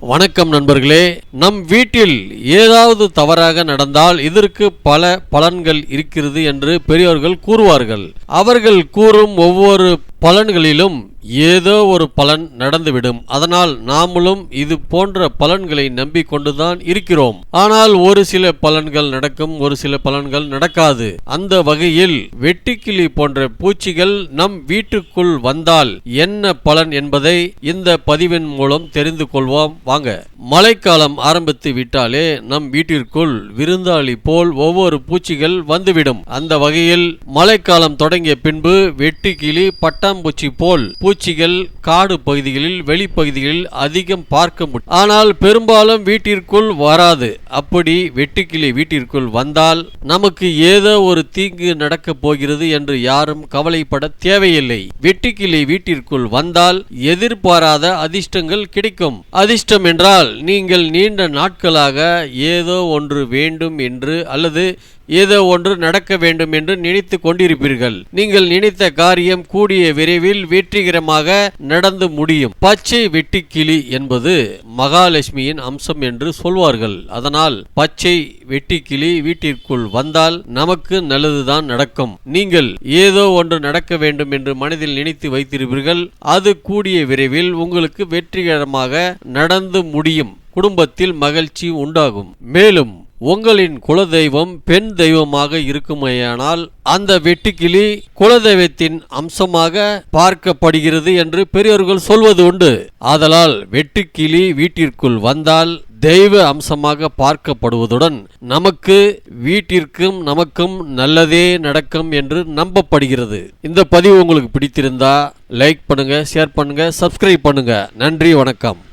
வணக்கம் நண்பர்களே. நம் வீட்டில் ஏதாவது தவறாக நடந்தால் இதற்கு பல பலன்கள் இருக்கிறது என்று பெரியோர்கள் கூறுவார்கள். அவர்கள் கூறும் ஒவ்வொரு பலன்களிலும் ஏதோ ஒரு பலன் நடந்துவிடும். அதனால் நாமளும் இது போன்ற பலன்களை நம்பிக்கொண்டுதான் இருக்கிறோம். ஆனால் ஒரு சில பலன்கள் நடக்கும் ஒரு சில பலன்கள் நடக்காது. அந்த வகையில் வெட்டுக்கிளி போன்ற பூச்சிகள் நம் வீட்டுக்குள் வந்தால் என்ன பலன் என்பதை இந்த பதிவின் மூலம் தெரிந்து கொள்வோம். வாங்க. மழைக்காலம் ஆரம்பித்து விட்டாலே நம் வீட்டிற்குள் விருந்தாளி போல் ஒவ்வொரு பூச்சிகள் வந்துவிடும். அந்த வகையில் மழைக்காலம் தொடங்கிய பின்பு வெட்டுக்கிளி பட்டாம்பூச்சி போல் பூச்சிகள் காடு பகுதிகளில் வெளிப்பகுதிகளில் அதிகம் பார்க்க முடியும். ஆனால் பெரும்பாலும் வீட்டிற்குள் வராது. அப்படி வெட்டுக்கிளி வீட்டிற்குள் வந்தால் நமக்கு ஏதோ ஒரு தீங்கு நடக்கப் போகிறது என்று யாரும் கவலைப்பட தேவையில்லை. வெட்டுக்கிளி வீட்டிற்குள் வந்தால் எதிர்பாராத அதிர்ஷ்டங்கள் கிடைக்கும். அதிர்ஷ்டம் என்றால் நீங்கள் நீண்ட நாட்களாக ஏதோ ஒன்று வேண்டும் என்று அல்லது ஏதோ ஒன்று நடக்க வேண்டும் என்று நினைத்து கொண்டிருப்பீர்கள். நீங்கள் நினைத்த காரியம் கூடிய விரைவில் வெற்றிகரமாக நடந்து முடியும். பச்சை வெட்டிக்கிளி என்பது மகாலட்சுமியின் அம்சம் என்று சொல்வார்கள். அதனால் பச்சை வெட்டிக்கிளி வீட்டிற்குள் வந்தால் நமக்கு நல்லதுதான் நடக்கும். நீங்கள் ஏதோ ஒன்று நடக்க வேண்டும் என்று மனதில் நினைத்து வைத்திருப்பீர்கள். அது கூடிய விரைவில் உங்களுக்கு வெற்றிகரமாக நடந்து முடியும். குடும்பத்தில் மகிழ்ச்சி உண்டாகும். மேலும் உங்களின் குலதெய்வம் பெண் தெய்வமாக இருக்குமேயானால் அந்த வெட்டுக்கிளி குலதெய்வத்தின் அம்சமாக பார்க்கப்படுகிறது என்று பெரியோர்கள் சொல்வது உண்டு. ஆதலால் வெட்டுக்கிளி வீட்டிற்குள் வந்தால் தெய்வ அம்சமாக பார்க்கப்படுவதுடன் நமக்கு வீட்டிற்கும் நமக்கும் நல்லதே நடக்கும் என்று நம்பப்படுகிறது. இந்த பதிவு உங்களுக்கு பிடித்திருந்தா லைக் பண்ணுங்க ஷேர் பண்ணுங்க சப்ஸ்கிரைப் பண்ணுங்க. நன்றி வணக்கம்.